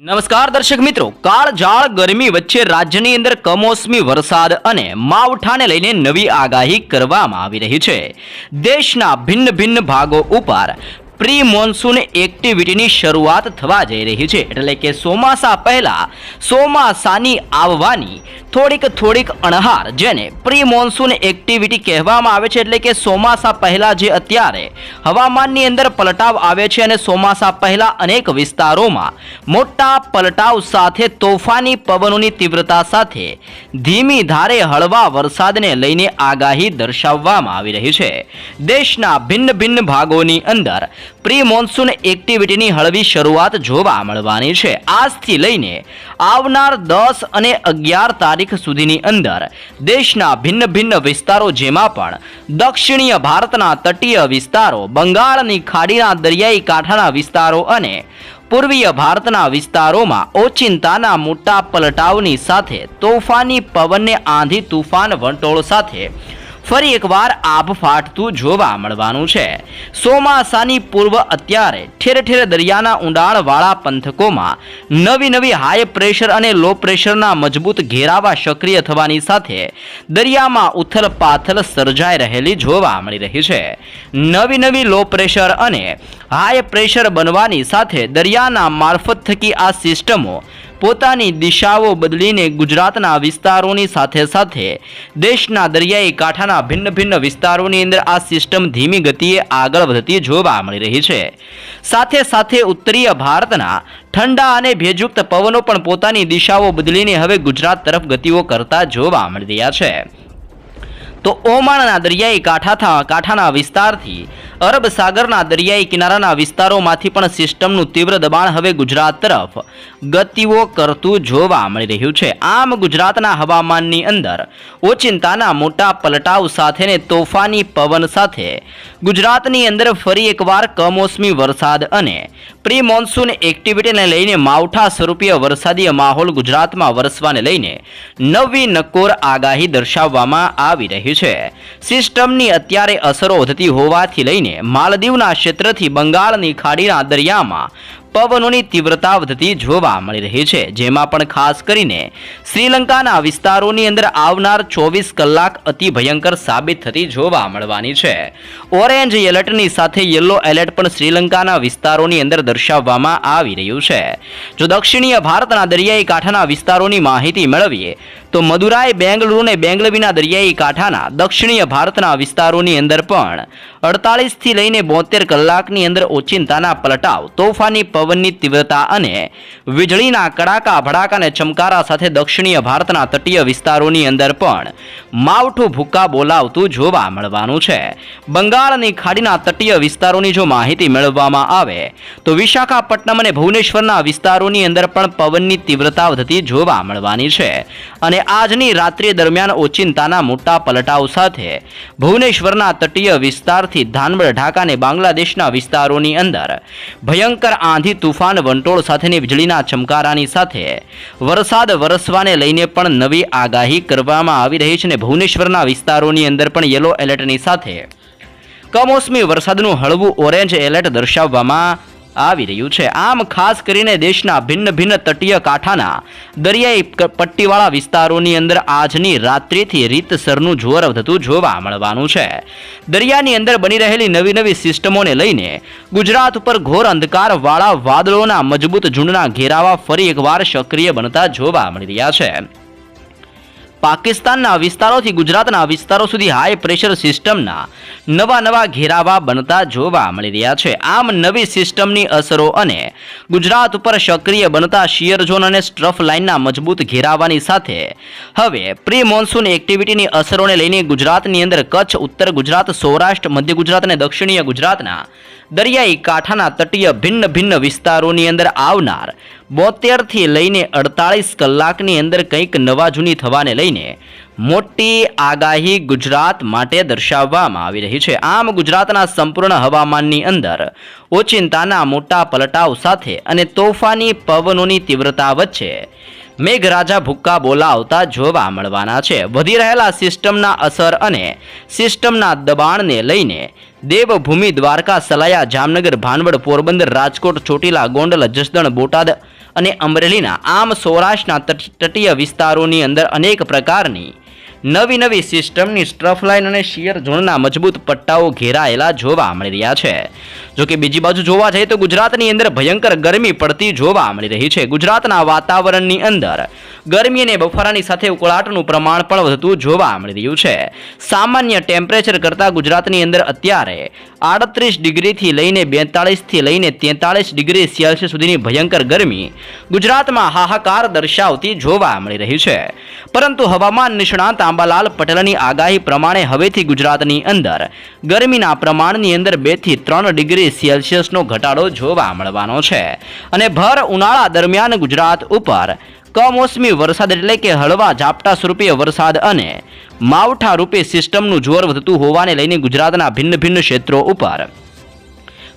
નમસ્કાર દર્શક મિત્રો. કાળજાળ ગરમી વચ્ચે રાજ્યની અંદર કમોસમી વરસાદ અને માવઠાને લઈને નવી આગાહી કરવામાં આવી રહી છે. દેશના ભિન્ન ભિન્ન ભાગો ઉપર પ્રી મોન્સૂન એક્ટિવિટીની શરૂઆત થવા જઈ રહી છે. એટલે કે ચોમાસા પહેલા ચોમાસાની આવવાની થોડીક થોડીક અણહાર જેને પ્રી મોન્સૂન એક્ટિવિટી કહેવામાં આવે છે. એટલે કે ચોમાસા પહેલા જે અત્યારે હવામાનની અંદર પલટાવ આવે છે અને ચોમાસા પહેલા અનેક વિસ્તારોમાં મોટા પલટાવ સાથે તોફાની પવનોની તીવ્રતા સાથે ધીમી ધારે હળવા વરસાદને લઈને આગાહી દર્શાવવામાં આવી રહી છે. દેશના ભિન્ન ભિન્ન ભાગોની અંદર પ્રી મોન્સૂન એક્ટિવિટીની હળવી શરૂઆત જોવા મળવાની છે. આજથી લઈને આવનાર દસ અને અગિયાર તારીખ સુધીની અંદર દેશના ભિન્ન ભિન્ન વિસ્તારો જેમાં પણ દક્ષિણીય ભારતના તટીય વિસ્તારો, બંગાળની ખાડીના દરિયાઈ કાંઠાના વિસ્તારો અને પૂર્વીય ભારતના વિસ્તારોમાં ઓચિંતાના મોટા પલટાવની સાથે તોફાની પવનને આંધી તુફાન વંટોળ સાથે ફરી એકવાર આભ ફાટતું જોવા મળવાનું છે. ચોમાસાની પૂર્વ અત્યારે ઠેર ઠેર દરિયાના ઊંડાણવાળા પંથકોમાં નવી નવી હાઈ પ્રેશર અને લો પ્રેશરના મજબૂત ઘેરાવા સક્રિય થવાની સાથે દરિયામાં ઉથલ પાથલ સર્જાઈ રહેલી જોવા મળી રહી છે. નવી નવી લો પ્રેશર અને હાઈ પ્રેશર બનવાની સાથે દરિયાના મારફત થકી આ સિસ્ટમો પોતાની દિશાઓ બદલીને ગુજરાતના વિસ્તારોની સાથે સાથે દેશના દરિયાઈ કાંઠાના ભિન્ન ભિન્ન વિસ્તારોની અંદર આ સિસ્ટમ ધીમી ગતિએ આગળ વધતી જોવા મળી રહી છે. સાથે સાથે ઉત્તરીય ભારતના ઠંડા અને ભેજયુક્ત પવનો પણ પોતાની દિશાઓ બદલીને હવે ગુજરાત તરફ ગતિઓ કરતા જોવા મળી રહ્યા છે. તો ઓમાણના દરિયાઈ કાંઠાથા કાંઠાના વિસ્તારથી અરબ સાગરના દરિયાઈ કિનારાના વિસ્તારોમાંથી પણ સિસ્ટમનું તીવ્ર દબાણ હવે ગુજરાત તરફ ગતિઓ કરતું જોવા મળી રહ્યું છે. આમ ગુજરાતના હવામાનની અંદર ઓચિંતાના મોટા પલટાવ સાથેને તોફાની પવન સાથે ગુજરાતની અંદર ફરી એકવાર કમોસમી વરસાદ અને પ્રી મોન્સૂન એક્ટિવિટીને લઈને માવઠા સ્વરૂપીય વરસાદીય માહોલ ગુજરાતમાં વરસવાને લઈને નવી નકોર આગાહી દર્શાવવામાં આવી રહી છે. સિસ્ટમની અત્યારે અસરો વધતી હોવાથી લઈને માલદીવના ક્ષેત્રથી બંગાળની ખાડીના દરિયામાં પવનોની તીવ્રતા વધતી જોવા મળી રહી છે. જેમાં પણ ખાસ કરીને શ્રીલંકાના વિસ્તારોની અંદર આવનાર ચોવીસ કલાક અતિ ભયંકર સાબિત થતી જોવા મળવાની છે. ઓરેન્જ એલર્ટની સાથે યલો એલર્ટ પણ શ્રીલંકાના વિસ્તારોની અંદર દર્શાવવામાં આવી રહ્યું છે. જો દક્ષિણીય ભારતના દરિયાઈ કાંઠાના વિસ્તારોની માહિતી મેળવીએ, તો મદુરાઈ, બેંગલુરુ અને બેંગલવીના દરિયાઈ કાંઠાના દક્ષિણીય ભારતના વિસ્તારોની અંદર પણ અડતાલીસથી લઈને બોતેર કલાકની અંદર ઓચિંતાના પલટાવ, તોફાની પવનની તીવ્રતા અને વીજળીના કડાકા, ભડાકા અને ચમકારા સાથે દક્ષિણીય ભારતના તટીય વિસ્તારોની અંદર પણ માવઠું ભૂક્કા બોલાવતું જોવા મળવાનું છે. બંગાળની ખાડીના તટીય વિસ્તારોની જો માહિતી મેળવવામાં આવે, તો વિશાખાપટ્ટનમ અને ભુવનેશ્વરના વિસ્તારોની અંદર પણ પવનની તીવ્રતા વધતી જોવા મળવાની છે અને આજની રાત્રિ દરમિયાન ઓચિંતાના મોટા પલટાવ સાથે ભુવનેશ્વરના તટીય વિસ્તારથી ધાનબડ ઢાકા અને બાંગ્લાદેશના વિસ્તારોની અંદર ભયંકર આંધી તુફાન વંટોળ સાથેની વીજળીના ચમકારાની સાથે વરસાદ વરસવાને લઈને પણ નવી આગાહી કરવામાં આવી રહી છે અને ભુવનેશ્વરના વિસ્તારોની અંદર પણ યલો એલર્ટની સાથે કમોસમી વરસાદનું હળવું ઓરેન્જ એલર્ટ દર્શાવવામાં આવી રહ્યું છે. આમ ખાસ કરીને દેશના ભિન્ન ભિન્ન તટીય કાંઠાના દરિયાઈ પટ્ટીવાળા વિસ્તારોની અંદર આજની રાત્રિથી રીતસરનું જોર થતું જોવા મળવાનું છે. દરિયાની અંદર બની રહેલી નવી નવી સિસ્ટમોને લઈને ગુજરાત ઉપર ઘોર અંધકારવાળા વાદળોના મજબૂત ઝુંડના ઘેરાવા ફરી એકવાર સક્રિય બનતા જોવા મળી રહ્યા છે. પાકિસ્તાનના વિસ્તારોથી ગુજરાતના વિસ્તારો સુધી હાઈ પ્રેશર સિસ્ટમના નવા નવા ઘેરાવા બનતા જોવા મળી રહ્યા છે. આમ નવી સિસ્ટમની અસરો અને ગુજરાત ઉપર સક્રિય બનતા શિયર ઝોન અને સ્ટ્રફ લાઇનના મજબૂત ઘેરાવાની સાથે હવે પ્રી મોન્સૂન એક્ટિવિટીની અસરોને લઈને ગુજરાતની અંદર કચ્છ, ઉત્તર ગુજરાત, સૌરાષ્ટ્ર, મધ્ય ગુજરાત અને દક્ષિણીય ગુજરાતના દરિયાઈ કાંઠાના તટીય ભિન્ન ભિન્ન વિસ્તારોની અંદર આવનાર બોતેરથી લઈને અડતાળીસ કલાકની અંદર કંઈક નવા જૂની થવાને લઈને મોટી આગાહી ગુજરાત માટે દર્શાવવામાં આવી રહી છે. આમ ગુજરાતના સંપૂર્ણ હવામાનની અંદર ઓચિંતાના મોટા પલટાવ સાથે અને તોફાની પવનોની તીવ્રતા વચ્ચે મેઘરાજા ભૂક્કા બોલાવતા જોવા મળવાના છે. વધી રહેલા સિસ્ટમના અસર અને સિસ્ટમના દબાણને લઈને દેવભૂમિ દ્વારકા, સલાયા, જામનગર, ભાનવડ, પોરબંદર, રાજકોટ, ચોટીલા, ગોંડલ, જસદણ, બોટાદ અને અમરેલીના આમ સૌરાષ્ટ્રના તટીય વિસ્તારોની અંદર અનેક પ્રકારની નવી નવી સિસ્ટમની સ્ટ્રફ લાઇન અને શિયર ઝોનના મજબૂત પટ્ટાઓ ઘેરાયેલા જોવા મળી રહ્યા છે. જોકે બીજી બાજુ જોવા જઈએ તો ગુજરાતની અંદર ભયંકર ગરમી પડતી જોવા મળી રહી છે. ગુજરાતના વાતાવરણની અંદર ગરમી અને બફારાની સાથે ઉકળાટનું પ્રમાણ પણ વધતું જોવા મળી રહ્યું છે. સામાન્ય ટેમ્પરેચર કરતાં ગુજરાતની અંદર અત્યારે આડત્રીસ ડિગ્રીથી લઈને બેતાળીસથી લઈને તેતાળીસ ડિગ્રી સેલ્સિયસ સુધીની ભયંકર ગરમી ગુજરાતમાં હાહાકાર દર્શાવતી જોવા મળી રહી છે. પરંતુ હવામાન નિષ્ણાત આંબાલાલ પટેલની આગાહી પ્રમાણે હવેથી ગુજરાતની અંદર ગરમીના પ્રમાણની અંદર બેથી ત્રણ ડિગ્રી સેલ્સિયસનો ઘટાડો જોવા મળવાનો છે. અને ભર ઉનાળા દરમિયાન ગુજરાત ઉપર કમોસમી વરસાદ એટલે કે હળવા ઝાપટા સ્વરૂપે વરસાદ અને માવઠા રૂપે સિસ્ટમનું જોર વધતું હોવાને લઈને ગુજરાતના ભિન્ન ભિન્ન ક્ષેત્રો ઉપર.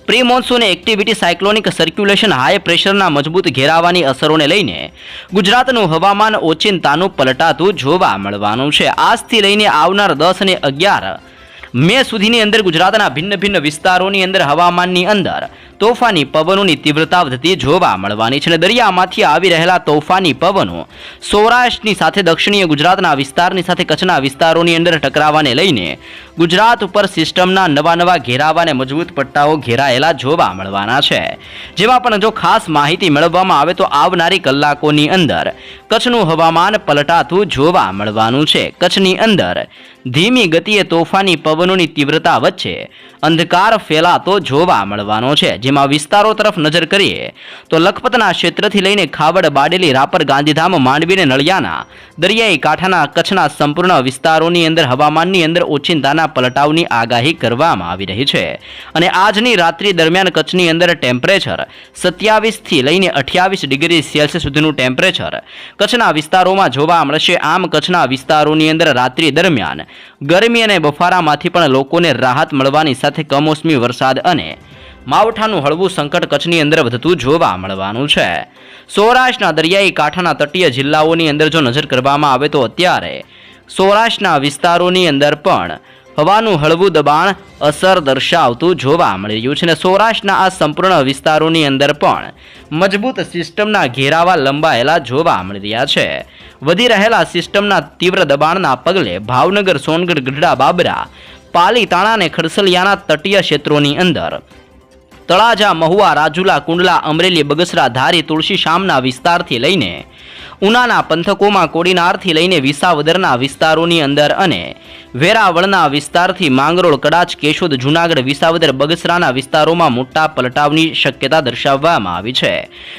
Pre monsoon activity cyclonic circulation high પ્રેશરના મજબૂત ઘેરાવાની અસરોને લઈને ગુજરાતનું હવામાન ઓચિંતાનું પલટાતું જોવા મળવાનું છે. આજથી લઈને આવનાર દસ અને અગિયાર મે સુધીની અંદર ગુજરાતના ભિન્ન ભિન્ન વિસ્તારોની અંદર હવામાનની અંદર તોફાની પવનોની તીવ્રતા વધતી જોવા મળવાની છે અને દરિયામાંથી આવી રહેલા તોફાની પવનો સૌરાષ્ટ્રની સાથે, દક્ષિણીય ગુજરાતના વિસ્તારની સાથે, કચ્છના વિસ્તારોની અંદર ટકરાવાને લઈને ગુજરાત ઉપર સિસ્ટમના નવા નવા ઘેરાવા અને મજબૂત પટ્ટાઓ ઘેરાયેલા જોવા મળવાના છે. જેમાં પણ જો ખાસ માહિતી મેળવવામાં આવે તો આવનારી કલાકોની અંદર કચ્છનું હવામાન પલટાતું જોવા મળવાનું છે. કચ્છની અંદર ધીમી ગતિએ તોફાની પવનોની તીવ્રતા વચ્ચે અંધકાર ફેલાતો જોવા મળવાનો છે. જેમાં વિસ્તારો તરફ નજર કરીએ, તો લખપતના ક્ષેત્રથી લઈને ખાવડ, બાડેલી, રાપર, ગાંધીધામ, માંડવીને નળિયાના, દરિયાઈ કાંઠાના કચ્છના સંપૂર્ણ વિસ્તારોની અંદર હવામાનની અંદર ઓચિંતાના પલટાવની આગાહી કરવામાં આવી રહી છે. અને આજની રાત્રિ દરમિયાન કચ્છની અંદર ટેમ્પરેચર સત્યાવીસથી લઈને અઠ્યાવીસ ડિગ્રી સેલ્સિયસ સુધીનું ટેમ્પરેચર કચ્છના વિસ્તારોમાં જોવા મળશે. આમ કચ્છના વિસ્તારોની અંદર રાત્રિ દરમિયાન ગરમી અને બફારામાંથી પણ લોકોને રાહત મળવાની સાથે કમોસમી વરસાદ અને માવઠાનું હળવું સંકટ કચ્છની અંદર વધતું જોવા મળવાનું છે. સૌરાષ્ટ્રના દરિયાઈ કાંઠાના તટીય જિલ્લાઓની અંદર જો નજર કરવામાં આવે તો અત્યારે સૌરાષ્ટ્રના વિસ્તારોની અંદર પણ હવાનું હળવું દબાણ અસર દર્શાવતું જોવા મળી રહ્યું છે અને સૌરાષ્ટ્રના આ સંપૂર્ણ વિસ્તારોની અંદર પણ મજબૂત સિસ્ટમના ઘેરાવા લંબાયેલા જોવા મળી રહ્યા છે. વધી રહેલા સિસ્ટમના તીવ્ર દબાણના પગલે ભાવનગર, સોનગઢ, ગઢડા, બાબરા પાલીતાણા અને ખડસલિયાના તટીય ક્ષેત્રોની અંદર તળાજા, મહુવા, રાજુલા, કુંડલા, અમરેલી, બગસરા, ધારી, તુલસી, શામના વિસ્તારથી લઈને ઉનાના પંથકોમાં કોડીનારથી લઈને વિસાવદરના વિસ્તારોની અંદર અને વેરાવળના વિસ્તારથી માંગરોળ, કડાચ, કેશોદ, જુનાગઢ, વિસાવદર, બગસરાના વિસ્તારોમાં મોટા પલટાવની શક્યતા દર્શાવવામાં આવી છે.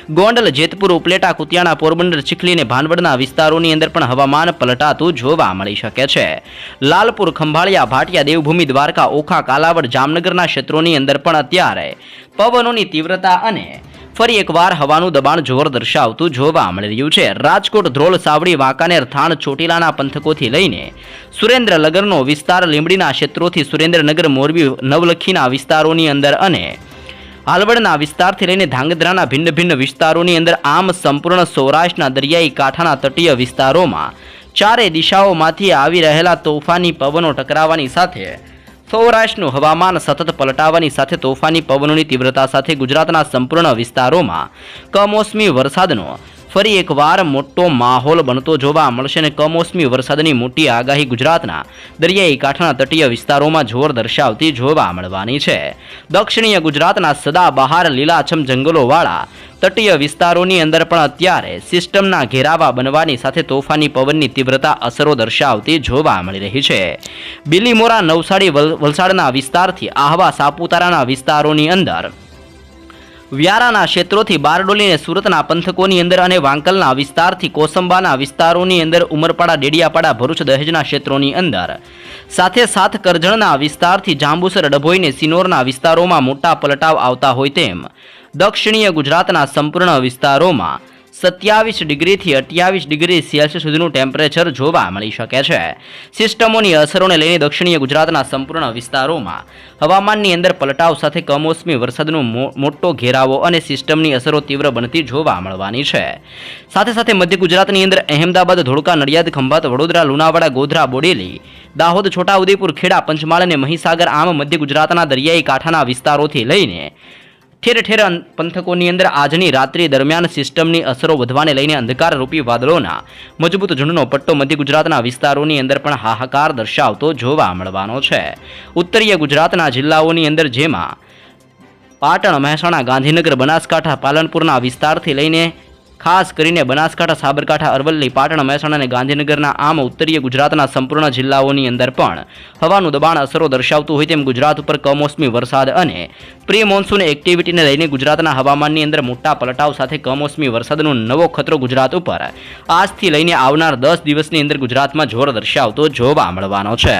ગોંડલ, જેતપુર, ઉપલેટા, કુતિયાણા, પોરબંદર, ચીખલી અને ભાનવડના વિસ્તારોની અંદર પણ હવામાન પલટાતું જોવા મળી શકે છે. લાલપુર, ખંભાળિયા, ભાટિયા, દેવભૂમિ, દ્વારકા, ઓખા, કાલાવડ, જામનગરના ક્ષેત્રોની અંદર પણ અત્યારે પવનોની તીવ્રતા અને ફરી એકવાર હવાનું દબાણ જોર દર્શાવતું જોવા મળી રહ્યું છે. રાજકોટ ધ્રોલ સાવડી વાંકાનેર થાણ ચોટીલાના પંથકોથી લઈને સુરેન્દ્રનગરનો વિસ્તાર લીંબડીના ક્ષેત્રોથી સુરેન્દ્રનગર, મોરબી, નવલખીના વિસ્તારોની અંદર અને હાલવડના વિસ્તારથી લઈને ધાંગધ્રાના ભિન્ન ભિન્ન વિસ્તારોની અંદર આમ સંપૂર્ણ સૌરાષ્ટ્રના દરિયાઈ કાંઠાના તટીય વિસ્તારોમાં ચારે દિશાઓમાંથી આવી રહેલા તોફાની પવનો ટકરાવાની સાથે સૌરાષ્ટ્રનું હવામાન સતત પલટાવાની સાથે તોફાની પવનોની તીવ્રતા સાથે ગુજરાતના સંપૂર્ણ વિસ્તારોમાં કમોસમી વરસાદનો ફરી એકવાર મોટો માહોલ બનતો જોવા મળશે અને કમોસમી વરસાદની મોટી આગાહી ગુજરાતના દરિયાઈ કાંઠાના તટીય વિસ્તારોમાં જોર દર્શાવતી જોવા મળવાની છે. દક્ષિણીય ગુજરાતના સદાબહાર, લીલાછમ જંગલોવાળા તટીય વિસ્તારોની અંદર પણ અત્યારે સિસ્ટમના ઘેરાવા બનવાની સાથે તોફાની પવનની તીવ્રતા અસરો દર્શાવતી જોવા મળી રહી છે. બિલીમોરા નવસારી વલસાડના વિસ્તારથી આહવા સાપુતારાના વિસ્તારોની અંદર વ્યારાના ક્ષેત્રોથી બારડોલીને સુરતના પંથકોની અંદર અને વાંકલના વિસ્તારથી કોસંબાના વિસ્તારોની અંદર ઉમરપાડા, ડેડિયાપાડા, ભરૂચ દહેજના ક્ષેત્રોની અંદર. સાથે સાથ કરજણના વિસ્તારથી જાંબુસર, ડભોઈને, સિનોરના વિસ્તારોમાં મોટા પલટાવ આવતા હોય તેમ દક્ષિણીય ગુજરાતના સંપૂર્ણ વિસ્તારોમાં સત્યાવીસ ડિગ્રીથી અઠ્યાવીસ ડિગ્રી સેલ્સિયસ સુધીનું ટેમ્પરેચર જોવા મળી શકે છે. સિસ્ટમોની અસરોને લઈને દક્ષિણીય ગુજરાતના સંપૂર્ણ વિસ્તારોમાં હવામાનની અંદર પલટાવ સાથે કમોસમી વરસાદનો મોટો ઘેરાવો અને સિસ્ટમની અસરો તીવ્ર બનતી જોવા મળવાની છે. સાથે સાથે મધ્ય ગુજરાતની અંદર અહેમદાબાદ, ધોળકા, નડિયાદ, ખંભાત, વડોદરા, લુણાવાડા, ગોધરા, બોડેલી, દાહોદ, છોટાઉદેપુર, ખેડા, પંચમહાલ અને મહીસાગર આમ મધ્ય ગુજરાતના દરિયાઈ કાંઠાના વિસ્તારોથી લઈને ઠેર ઠેર પંથકોની અંદર આજની રાત્રિ દરમિયાન સિસ્ટમની અસરો વધવાને લઈને અંધકારરૂપી વાદળોના મજબૂત ઝુંડનો પટ્ટો મધ્ય ગુજરાતના વિસ્તારોની અંદર પણ હાહાકાર દર્શાવતો જોવા મળવાનો છે. ઉત્તરીય ગુજરાતના જિલ્લાઓની અંદર જેમાં પાટણ, મહેસાણા, ગાંધીનગર, બનાસકાંઠા, પાલનપુરના વિસ્તારથી લઈને ખાસ કરીને બનાસકાંઠા, સાબરકાંઠા, અરવલ્લી, પાટણ, મહેસાણા અને ગાંધીનગરના આમ ઉત્તરીય ગુજરાતના સંપૂર્ણ જિલ્લાઓની અંદર પણ હવાનું દબાણ અસરો દર્શાવતું હોય તેમ ગુજરાત ઉપર કમોસમી વરસાદ અને પ્રી મોન્સૂન એક્ટિવિટીને લઈને ગુજરાતના હવામાનની અંદર મોટા પલટાવ સાથે કમોસમી વરસાદનો નવો ખતરો ગુજરાત ઉપર આજથી લઈને આવનાર દસ દિવસની અંદર ગુજરાતમાં જોર દર્શાવતો જોવા મળવાનો છે.